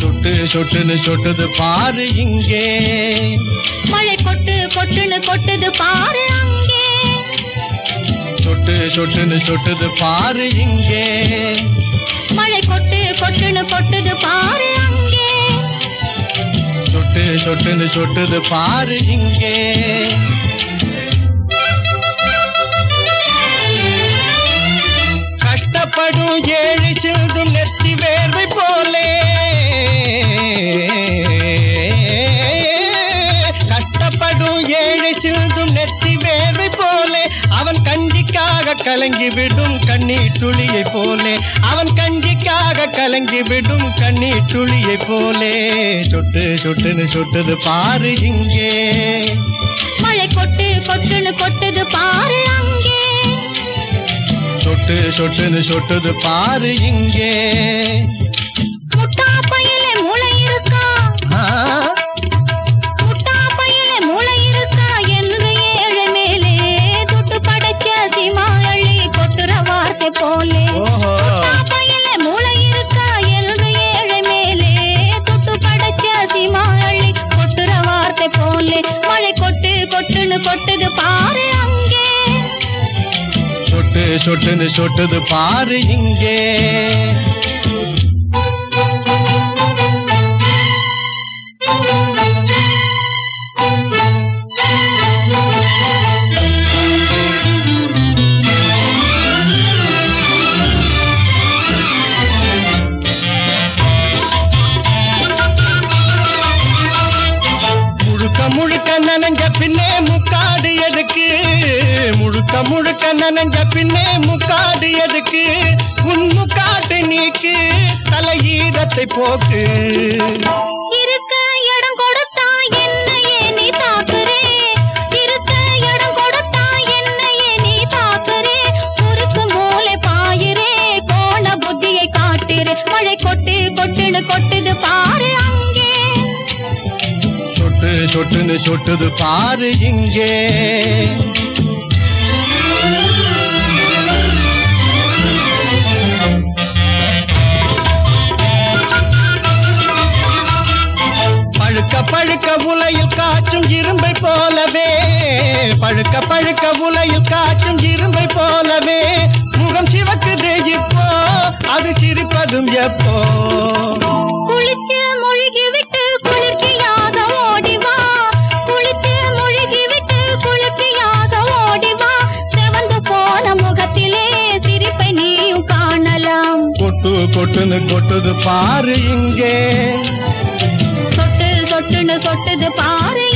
சொட்டு சொட்டுன்னு சொட்டுது பாரு இங்கே. மழை கொட்டு கொட்டுன்னு கொட்டுது பாரு அங்கே. சொட்டு சொட்டுன்னு சொட்டுது பாரு இங்கே. மழை கொட்டு கொட்டுன்னு கொட்டுது பாரு சொட்டு சொட்டுன்னு சொட்டுது பாரு இங்கே. கஷ்டப்படும் ஏழு சிறுதும் நெத்தி வேர்வை போலே. கஷ்டப்படும் ஏழு சிந்தும் போலே. அவன் கஞ்சிக்காக கலங்கி விடும் கண்ணீர் துளியை போலே. அவன் கஞ்சிக்காக கலங்கி விடும் கண்ணீர் துளியை போலே. சொட்டு சொட்டுன்னு சொட்டுது பாரு இங்கே. மழை கொட்டு கொட்டுன்னு கொட்டுது பாரு அங்கே. சொட்டு சொட்டுன்னு சொட்டுது பாரு இங்கே. முட்டா பையில மூளை போலே. பையில மூளை இருக்கா என்று ஏழை மேலே. துட்டு படைச்ச சிமாளி கொட்டுற வார்த்தை போலே. மழை கொட்டு கொட்டுன்னு கொட்டுது பாரு அங்கே. சொட்டு சொட்டுன்னு சொட்டுது பாரு இங்கே. முழுக்க நனஞ்ச பின்னே முக்காடு எதுக்கு முழுக்க முழுக்க நனஞ்ச பின்னே முக்காடு எதுக்கு உன் முக்காட்டு நீக்கு. தலையீரத்தை போக்கு. சொட்டுன்னு சொட்டுது பாரு இங்கே. பழுக்க பழுக்க உலையில் காற்றும் இரும்பை போலவே. பழுக்க பழுக்க உலையில் காற்றும் இரும்பை போலவே. முகம் சிவக்குது இப்போ அது சிரிப்பதும் எப்போ? குளித்து கொட்டு கொட்டுது பாரு இங்கே. சொட்டு சொட்டுன்னு சொட்டுது பாரு